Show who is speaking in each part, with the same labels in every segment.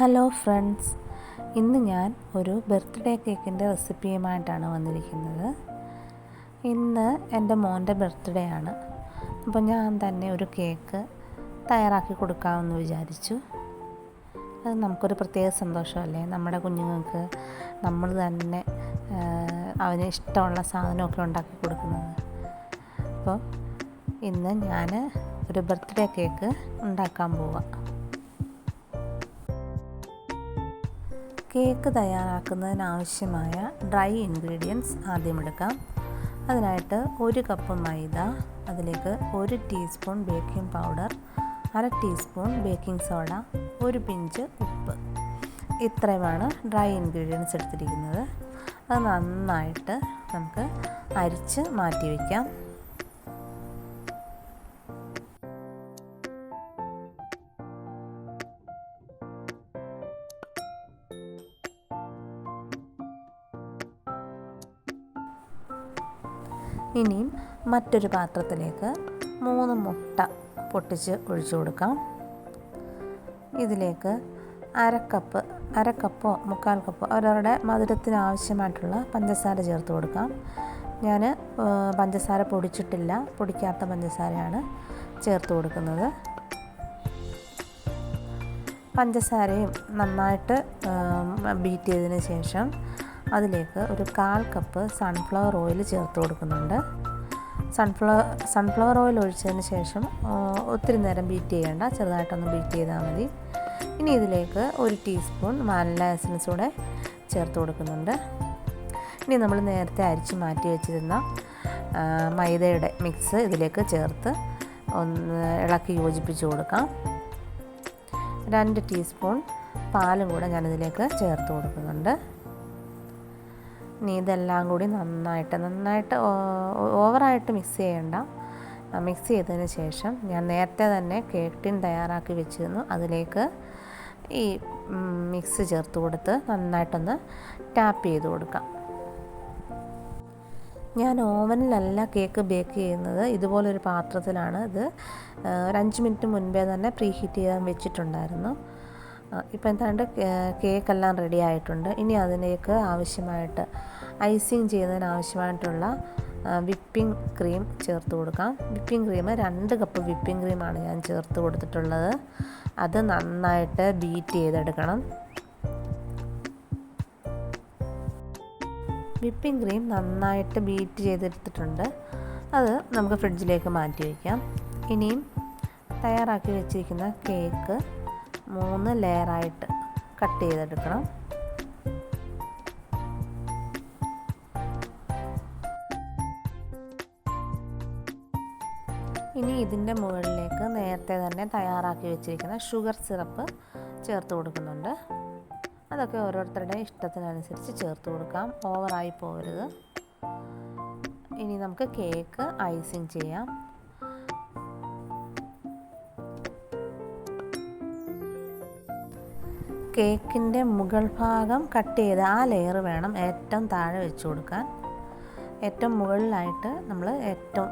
Speaker 1: Hello friends ഇന്ന് ഞാൻ ഒരു ബർത്ത്ഡേ കേക്കിന്റെ റെസിപ്പിയുമായിട്ടാണ് വന്നിരിക്കുന്നത്. ഇന്ന് എന്റെ മോന്റെ ബർത്ത്ഡേ ആണ്. അപ്പോൾ ഞാൻ തന്നെ ഒരു കേക്ക് തയ്യാറാക്കി കൊടുക്കാമെന്ന് വിചാരിച്ചു. അത് നമുക്കൊരു പ്രത്യേക സന്തോഷമല്ലേ? നമ്മുടെ കുഞ്ഞുങ്ങൾക്ക് നമ്മൾ തന്നെ അവന് ഇഷ്ടമുള്ള സാധനമൊക്കെ ഉണ്ടാക്കി കൊടുക്കുന്നത്. അപ്പോൾ ഇന്ന് ഞാൻ ഒരു ബർത്ത്ഡേ കേക്ക് ഉണ്ടാക്കാൻ പോവാം. കേക്ക് തയ്യാറാക്കുന്നതിനാവശ്യമായ ഡ്രൈ ഇൻഗ്രീഡിയൻസ് ആദ്യം എടുക്കാം അതിനായിട്ട് ഒരു കപ്പ് മൈദ അതിലേക്ക് ഒരു ടീസ്പൂൺ ബേക്കിംഗ് പൗഡർ അര ടീസ്പൂൺ ബേക്കിംഗ് സോഡ ഒരു പിഞ്ച് ഉപ്പ്. ഇത്രയുമാണ് ഡ്രൈ ഇൻഗ്രീഡിയൻസ് എടുത്തിരിക്കുന്നത്. അത് നന്നായിട്ട് നമുക്ക് അരിച്ച് മാറ്റി വയ്ക്കാം. ഇനിയും മറ്റൊരു പാത്രത്തിലേക്ക് മൂന്ന് മുട്ട പൊട്ടിച്ച് ഒഴിച്ചു കൊടുക്കാം. ഇതിലേക്ക് അരക്കപ്പ് അരക്കപ്പോ മുക്കാൽ കപ്പോ അവരവരുടെ മധുരത്തിന് ആവശ്യമായിട്ടുള്ള പഞ്ചസാര ചേർത്ത് കൊടുക്കാം. ഞാൻ പഞ്ചസാര പൊടിച്ചിട്ടില്ല. പൊടിക്കാത്ത പഞ്ചസാരയാണ് ചേർത്ത് കൊടുക്കുന്നത്. പഞ്ചസാരയും നന്നായിട്ട് ബീറ്റ് ചെയ്തതിന് ശേഷം അതിലേക്ക് ഒരു കാൽ കപ്പ് സൺഫ്ലവർ ഓയിൽ ചേർത്ത് കൊടുക്കുന്നുണ്ട്. സൺഫ്ലവർ സൺഫ്ലവർ ഓയിൽ ഒഴിച്ചതിന് ശേഷം ഒത്തിരി നേരം ബീറ്റ് ചെയ്യേണ്ട ചെറുതായിട്ടൊന്ന് ബീറ്റ് ചെയ്താൽ മതി. ഇനി ഇതിലേക്ക് ഒരു ടീസ്പൂൺ വാനില എസൻസ് കൂടെ ചേർത്ത് കൊടുക്കുന്നുണ്ട്. ഇനി നമ്മൾ നേരത്തെ അരിച്ച് മാറ്റി വെച്ചിരുന്ന മൈദയുടെ മിക്സ് ഇതിലേക്ക് ചേർത്ത് ഒന്ന് ഇളക്കി യോജിപ്പിച്ച് കൊടുക്കാം. രണ്ട് ടീസ്പൂൺ പാലും കൂടെ ഞാനിതിലേക്ക് ചേർത്ത് കൊടുക്കുന്നുണ്ട്. ഇനി ഇതെല്ലാം കൂടി നന്നായിട്ട് നന്നായിട്ട് ഓവറായിട്ട് മിക്സ് ചെയ്യണ്ട. മിക്സ് ചെയ്തതിന് ശേഷം ഞാൻ നേരത്തെ തന്നെ കേക്ക് തയ്യാറാക്കി വെച്ചിരുന്നു. അതിലേക്ക് ഈ മിക്സ് ചേർത്ത് കൊടുത്ത് നന്നായിട്ടൊന്ന് ടാപ്പ് ചെയ്ത് കൊടുക്കാം. ഞാൻ ഓവനിലല്ല കേക്ക് ബേക്ക് ചെയ്യുന്നത്. ഇതുപോലൊരു പാത്രത്തിലാണ് ഇത്. ഒരു അഞ്ച് മിനിറ്റ് മുൻപേ തന്നെ പ്രീ ഹീറ്റ് ചെയ്യാൻ വെച്ചിട്ടുണ്ടായിരുന്നു. ഇപ്പോൾ എന്താണ്ട് കേക്കെല്ലാം റെഡി ആയിട്ടുണ്ട്. ഇനി അതിലേക്ക് ആവശ്യമായിട്ട് ഐസിങ് ചെയ്യുന്നതിന് ആവശ്യമായിട്ടുള്ള വിപ്പിംഗ് ക്രീം ചേർത്ത് കൊടുക്കാം. വിപ്പിംഗ് ക്രീം രണ്ട് കപ്പ് വിപ്പിംഗ് ക്രീമാണ് ഞാൻ ചേർത്ത് കൊടുത്തിട്ടുള്ളത്. അത് നന്നായിട്ട് ബീറ്റ് ചെയ്തെടുക്കണം. വിപ്പിംഗ് ക്രീം നന്നായിട്ട് ബീറ്റ് ചെയ്തെടുത്തിട്ടുണ്ട്. അത് നമുക്ക് ഫ്രിഡ്ജിലേക്ക് മാറ്റി വയ്ക്കാം. ഇനിയും തയ്യാറാക്കി വെച്ചിരിക്കുന്ന കേക്ക് മൂന്ന് ലെയറായിട്ട് കട്ട് ചെയ്തെടുക്കണം. ഇനി ഇതിന്റെ മുകളിലേക്ക് നേരത്തെ തന്നെ തയ്യാറാക്കി വെച്ചിരിക്കുന്ന ഷുഗർ സിറപ്പ് ചേർത്ത് കൊടുക്കുന്നുണ്ട്. അതൊക്കെ ഓരോരുത്തരുടെ ഇഷ്ടത്തിനനുസരിച്ച് ചേർത്ത് കൊടുക്കാം. ഓവറായി പോകരുത്. ഇനി നമുക്ക് കേക്ക് ഐസിങ് ചെയ്യാം. കേക്കിന്റെ മുകൾ ഭാഗം കട്ട് ചെയ്ത് ആ ലെയർ വേണം ഏറ്റവും താഴെ വെച്ച് കൊടുക്കാൻ. ഏറ്റവും മുകളിലായിട്ട് നമ്മൾ ഏറ്റവും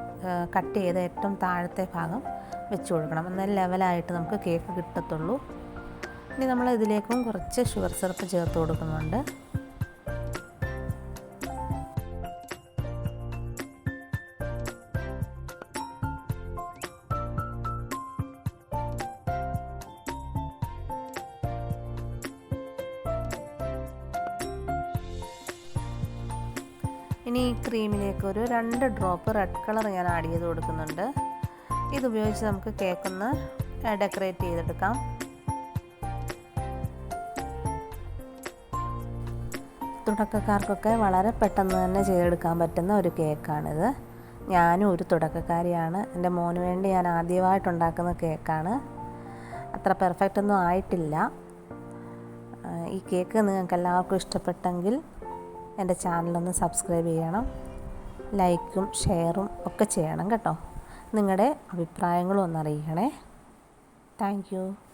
Speaker 1: കട്ട് ചെയ്ത് ഏറ്റവും താഴത്തെ ഭാഗം വെച്ച് കൊടുക്കണം. എന്നാൽ ലെവലായിട്ട് നമുക്ക് കേക്ക് കിട്ടത്തുള്ളൂ. ഇനി നമ്മൾ ഇതിലേക്കും കുറച്ച് ഷുഗർ സിറപ്പ് ചേർത്ത് കൊടുക്കുന്നുണ്ട്. ഇനി ഈ ക്രീമിലേക്ക് ഒരു രണ്ട് ഡ്രോപ്പ് റെഡ് കളർ ഞാൻ ആഡ് ചെയ്ത് കൊടുക്കുന്നുണ്ട്. ഇതുപയോഗിച്ച് നമുക്ക് കേക്കൊന്ന് ഡെക്കറേറ്റ് ചെയ്തെടുക്കാം. തുടക്കക്കാർക്കൊക്കെ വളരെ പെട്ടെന്ന് തന്നെ ചെയ്തെടുക്കാൻ പറ്റുന്ന ഒരു കേക്കാണിത്. ഞാനും ഒരു തുടക്കക്കാരിയാണ്. എന്റെ മോന് വേണ്ടി ഞാൻ ആദ്യമായിട്ടുണ്ടാക്കുന്ന കേക്കാണ്. അത്ര പെർഫെക്റ്റ് ഒന്നും ആയിട്ടില്ല. ഈ കേക്ക് നിങ്ങൾക്ക് എല്ലാവർക്കും ഇഷ്ടപ്പെട്ടെങ്കിൽ എന്റെ ചാനലൊന്ന് സബ്സ്ക്രൈബ് ചെയ്യണം. ലൈക്കും ഷെയറും ഒക്കെ ചെയ്യണം കേട്ടോ. നിങ്ങളുടെ അഭിപ്രായങ്ങളും ഒന്ന് അറിയിക്കണേ. താങ്ക്